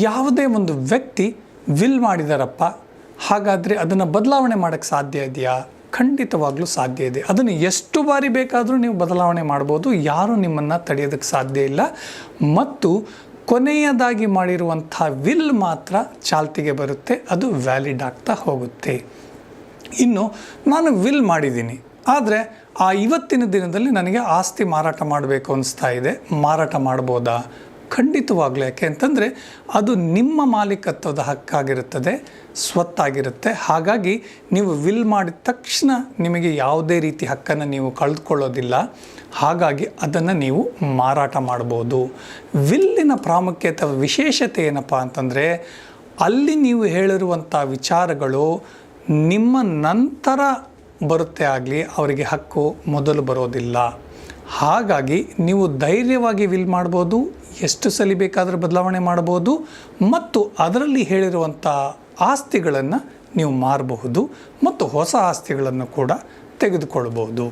ಯಾವುದೇ ಒಂದು ವ್ಯಕ್ತಿ ವಿಲ್ ಮಾಡಿದಾರಪ್ಪ, ಹಾಗಾದರೆ ಅದನ್ನು ಬದಲಾವಣೆ ಮಾಡೋಕ್ಕೆ ಸಾಧ್ಯ ಇದೆಯಾ? ಖಂಡಿತವಾಗ್ಲೂ ಸಾಧ್ಯ ಇದೆ. ಅದನ್ನು ಎಷ್ಟು ಬಾರಿ ಬೇಕಾದರೂ ನೀವು ಬದಲಾವಣೆ ಮಾಡ್ಬೋದು. ಯಾರೂ ನಿಮ್ಮನ್ನು ತಡೆಯೋದಕ್ಕೆ ಸಾಧ್ಯ ಇಲ್ಲ. ಮತ್ತು ಕೊನೆಯದಾಗಿ ಮಾಡಿರುವಂಥ ವಿಲ್ ಮಾತ್ರ ಚಾಲ್ತಿಗೆ ಬರುತ್ತೆ. ಅದು ವ್ಯಾಲಿಡ್ ಆಗ್ತಾ ಹೋಗುತ್ತೆ. ಇನ್ನು ನಾನು ವಿಲ್ ಮಾಡಿದ್ದೀನಿ. ಆದರೆ ಆ ಇವತ್ತಿನ ದಿನದಲ್ಲಿ ನನಗೆ ಆಸ್ತಿ ಮಾರಾಟ ಮಾಡಬೇಕು ಅನಿಸ್ತಾ ಇದೆ. ಮಾರಾಟ ಮಾಡ್ಬೋದಾ? ಖಂಡಿತವಾಗ್ಲೂ ಯಾಕೆ ಅಂತಂದರೆ ಅದು ನಿಮ್ಮ ಮಾಲೀಕತ್ವದ ಹಕ್ಕಾಗಿರುತ್ತದೆ, ಸ್ವತ್ತಾಗಿರುತ್ತೆ. ಹಾಗಾಗಿ ನೀವು ವಿಲ್ ಮಾಡಿದ ತಕ್ಷಣ ನಿಮಗೆ ಯಾವುದೇ ರೀತಿ ಹಕ್ಕನ್ನು ನೀವು ಕಳೆದುಕೊಳ್ಳೋದಿಲ್ಲ ಹಾಗಾಗಿ ಅದನ್ನು ನೀವು ಮಾರಾಟ ಮಾಡ್ಬೋದು. ವಿಲ್ಲಿನ ಪ್ರಾಮುಖ್ಯತೆ ವಿಶೇಷತೆ ಏನಪ್ಪ ಅಂತಂದರೆ ಅಲ್ಲಿ ನೀವು ಹೇಳಿರುವಂಥ ವಿಚಾರಗಳು ನಿಮ್ಮ ನಂತರ ಬರುತ್ತೆ ಆಗಲಿ, ಅವರಿಗೆ ಹಕ್ಕು ಮೊದಲು ಬರೋದಿಲ್ಲ. ಹಾಗಾಗಿ ನೀವು ಧೈರ್ಯವಾಗಿ ವಿಲ್ ಮಾಡ್ಬೋದು ಎಷ್ಟು ಸಲ ಬೇಕಾದರೂ ಬದಲಾವಣೆ ಮಾಡಬಹುದು ಮತ್ತು ಅದರಲ್ಲಿ ಹೇಳಿರುವಂಥ ಆಸ್ತಿಗಳನ್ನು ನೀವು ಮಾರಬಹುದು ಮತ್ತು ಹೊಸ ಆಸ್ತಿಗಳನ್ನು ಕೂಡ ತೆಗೆದುಕೊಳ್ಬೋದು